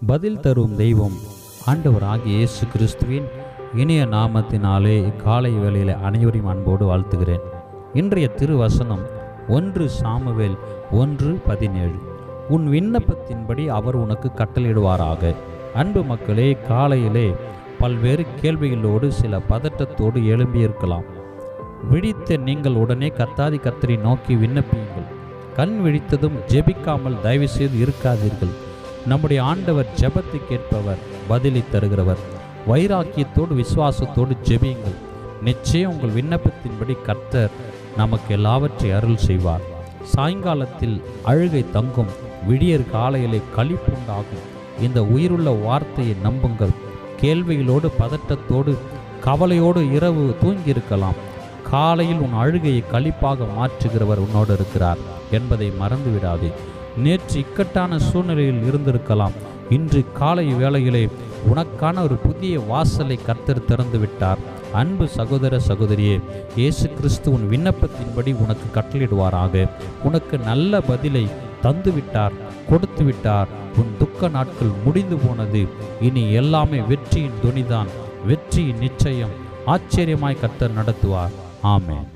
பதில் தரும் தெய்வம் ஆண்டவராகிய இயேசு கிறிஸ்துவின் இனிய நாமத்தினாலே இக்காலை வேளையில் அனைவரையும் அன்போடு வாழ்த்துகிறேன். இன்றைய திருவசனம் ஒன்று சாமுவேல் ஒன்று பதினேழு. உன் விண்ணப்பத்தின்படி அவர் உனக்கு கட்டளையிடுவாராக. அன்பு மக்களே காலையிலே பல்வேறு கேள்விகளோடு சில பதட்டத்தோடு எழும்பியிருக்கலாம். விழித்த நீங்கள் உடனே கத்தாதி கத்தரி நோக்கி விண்ணப்பியுங்கள். கண் விழித்ததும் ஜெபிக்காமல் தயவுசெய்து இருக்காதீர்கள். நம்முடைய ஆண்டவர் ஜெபத்தை கேட்பவர் பதிலை தருகிறவர். வைராக்கியத்தோடு விசுவாசத்தோடு ஜெபியுங்கள். நிச்சயம் உங்கள் விண்ணப்பத்தின்படி கர்த்தர் நமக்கு எல்லாவற்றை அருள் செய்வார். சாயங்காலத்தில் அழுகை தங்கும் விடியற் காலையிலே களிப்புண்டாகும். இந்த உயிருள்ள வார்த்தையை நம்புங்கள். கேள்விகளோடு பதட்டத்தோடு கவலையோடு இரவு தூங்கியிருக்கலாம். காலையில் உன் அழுகையை கழிப்பாக மாற்றுகிறவர் உன்னோடு இருக்கிறார் என்பதை மறந்து விடாதே நேற்று இக்கட்டான சூழ்நிலையில் இருந்திருக்கலாம். இன்று காலை வேளையிலே உனக்கான ஒரு புதிய வாசலை கர்த்தர் திறந்து விட்டார். அன்பு சகோதர சகோதரியே இயேசு கிறிஸ்து உன் விண்ணப்பத்தின்படி உனக்கு கட்டளிடுவாராக உனக்கு நல்ல பதிலை தந்துவிட்டார் கொடுத்துவிட்டார் கொடுத்து விட்டார். உன் துக்க நாட்கள் முடிந்து போனது. இனி எல்லாமே வெற்றியின் துணிதான் வெற்றியின் நிச்சயம். ஆச்சரியமாய் கர்த்தர் நடத்துவார். ஆமேன்.